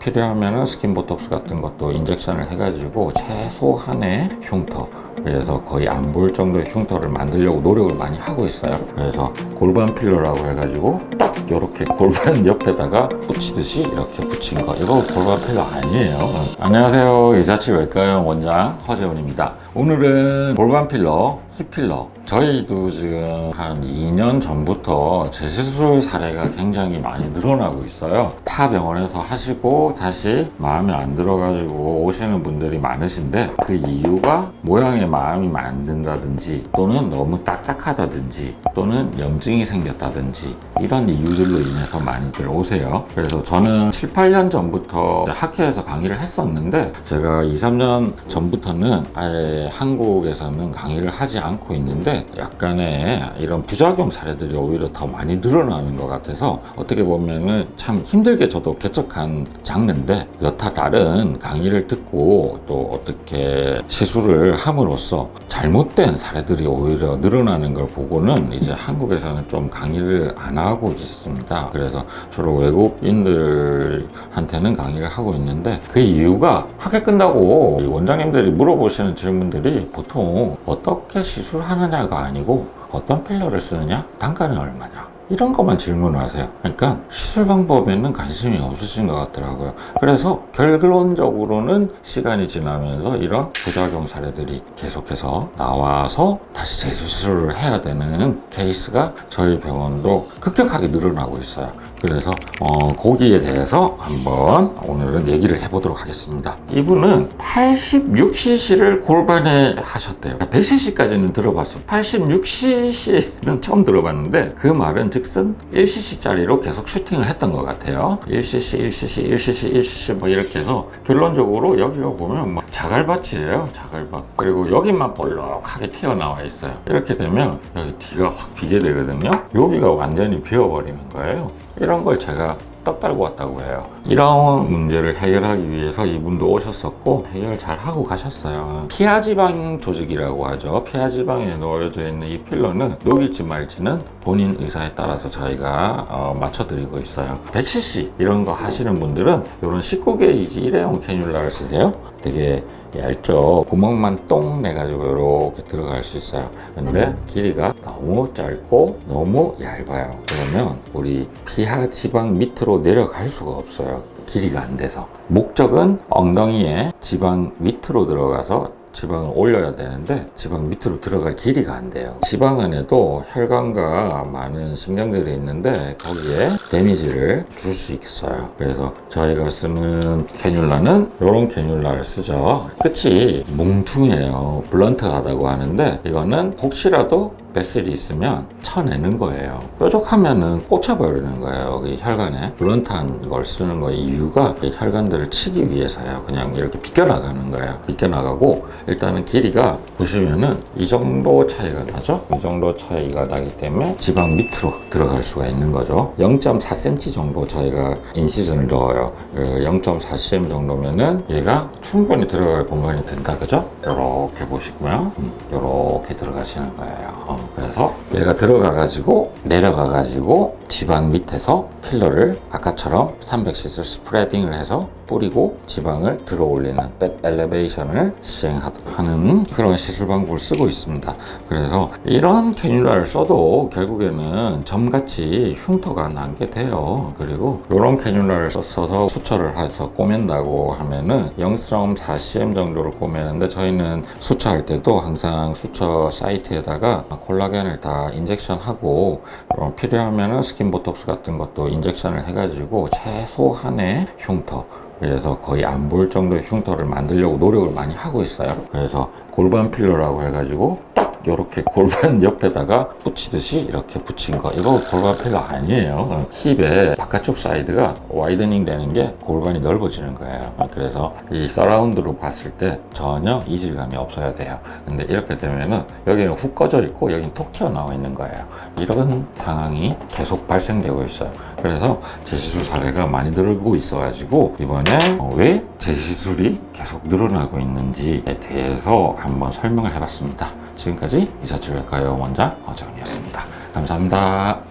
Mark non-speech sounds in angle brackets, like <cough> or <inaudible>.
필요하면은 스킨 보톡스 같은 것도 인젝션을 해가지고 최소한의 흉터 그래서 거의 안 보일 정도의 흉터를 만들려고 노력을 많이 하고 있어요. 그래서 골반 필러라고 해가지고 딱 이렇게 골반 <laughs> 옆에다가 붙이듯이 이렇게 붙인 거. 이거 골반 필러 아니에요. 안녕하세요. 이사치 외과형 원장 허재훈입니다. 오늘은 골반 필러, 힙 필러. 저희도 지금 한 2년 전부터 재시술 사례가 굉장히 많이 늘어나고 있어요. 타 병원에서 하시고 다시 마음에 안 들어가지고 오시는 분들이 많으신데 그 이유가 모양에 마음이 안 든다든지 또는 너무 딱딱하다든지 또는 염증이 생겼다든지 이런 이유들로 인해서 많이들 오세요. 그래서 저는 7, 8년 전부터 학회에서 강의를 했었는데 제가 2, 3년 전부터는 아예 한국에서는 강의를 하지 않고 있는데 약간의 이런 부작용 사례들이 오히려 더 많이 늘어나는 것 같아서 어떻게 보면은 참 힘들게 저도 개척한 장르인데 여타 다른 강의를 듣고 또 어떻게 시술을 함으로써 잘못된 사례들이 오히려 늘어나는 걸 보고는 이제 한국에서는 좀 강의를 안 하고 있습니다. 그래서 주로 외국인들한테는 강의를 하고 있는데 그 이유가 학회 끝나고 원장님들이 물어보시는 질문들이 보통 어떻게 시술하느냐 가 아니고 어떤 필러를 쓰느냐, 단가는 얼마냐. 이런 것만 질문을 하세요. 그러니까 시술 방법에는 관심이 없으신 것 같더라고요. 그래서 결론적으로는 시간이 지나면서 이런 부작용 사례들이 계속해서 나와서 다시 재수술을 해야 되는 케이스가 저희 병원도 급격하게 늘어나고 있어요. 그래서 어, 거기에 대해서 한번 오늘은 얘기를 해보도록 하겠습니다. 이분은 86cc를 골반에 하셨대요. 100cc까지는 들어봤어요. 86cc는 처음 들어봤는데 그 말은 즉슨 1cc짜리로 계속 슈팅을 했던 것 같아요. 1cc, 1cc, 1cc, 1cc 뭐 이렇게 해서 결론적으로 여기가 보면 뭐 자갈밭이에요. 자갈밭. 그리고 여기만 볼록하게 튀어나와 있어요. 이렇게 되면 여기 뒤가 확 비게 되거든요. 여기가 완전히 비어버리는 거예요. 이런 걸 제가 떡 달고 왔다고 해요. 이런 문제를 해결하기 위해서 이분도 오셨었고 해결 잘 하고 가셨어요. 피하지방 조직이라고 하죠. 피하지방에 놓여져 있는 이 필러는 녹일지 말지는 본인 의사에 따라서 저희가 어, 맞춰드리고 있어요. 100cc 이런 거 하시는 분들은 이런 19게이지 일회용 캐뉼라를 쓰세요. 되게 얇죠. 구멍만 똥 내가지고 이렇게 들어갈 수 있어요. 근데 길이가 너무 짧고 너무 얇아요. 그러면 우리 피하 지방 밑으로 내려갈 수가 없어요. 길이가 안 돼서. 목적은 엉덩이에 지방 밑으로 들어가서 지방을 올려야 되는데 지방 밑으로 들어갈 길이가 안 돼요. 지방 안에도 혈관과 많은 신경들이 있는데 거기에 데미지를 줄 수 있어요. 그래서 저희가 쓰는 캐뉼라는 이런 캐뉼라를 쓰죠. 끝이 뭉퉁해요. 블런트하다고 하는데 이거는 혹시라도 베슬이 있으면 쳐내는 거예요. 뾰족하면은 꽂혀버리는 거예요. 여기 혈관에. 블런트한 걸 쓰는 거의 이유가 이 혈관들을 치기 위해서요. 그냥 이렇게 비껴나가는 거예요. 비껴나가고 일단은 길이가 보시면은 이 정도 차이가 나죠? 이 정도 차이가 나기 때문에 지방 밑으로 들어갈 수가 있는 거죠. 0.4cm 정도 저희가 인시즌을 넣어요. 0.4cm 정도면은 얘가 충분히 들어갈 공간이 된다. 그죠? 이렇게 보시고요. 이렇게 들어가시는 거예요. 어, 그래서 얘가 들어가 가지고 내려가 가지고 지방 밑에서 필러를 아까처럼 300cc 스프레딩을 해서 뿌리고 지방을 들어 올리는 백 엘리베이션을 시행하는 그런 시술 방법을 쓰고 있습니다. 그래서 이런 캐뉼라를 써도 결국에는 점같이 흉터가 나게 돼요. 그리고 이런 캐뉼라를 써서 수처를 해서 꼬맨다고 하면은 0.4cm 정도를 꼬매는데 저희는 수처할 때도 항상 수처 사이트에다가 콜라겐을 다 인젝션하고 어, 필요하면은 보톡스 같은 것도 인젝션을 해가지고 최소한의 흉터 그래서 거의 안 보일 정도의 흉터를 만들려고 노력을 많이 하고 있어요. 그래서 골반 필러라고 해가지고 딱 이렇게 골반 <laughs> 옆에다가 붙이듯이 이렇게 붙인 거. 이거 골반 필러 아니에요. 힙의 바깥쪽 사이드가 와이드닝 되는 게 골반이 넓어지는 거예요. 그래서 이 서라운드로 봤을 때 전혀 이질감이 없어야 돼요. 근데 이렇게 되면은 여기는 훅 꺼져 있고 여기는 톡 튀어나와 있는 거예요. 이런 상황이 계속 발생되고 있어요. 그래서 재시술 사례가 많이 늘고 있어 가지고 이번에 어, 왜 재시술이 계속 늘어나고 있는지에 대해서 한번 설명을 해봤습니다. 지금까지 이사치외과 의 원장 어정이었습니다. 감사합니다.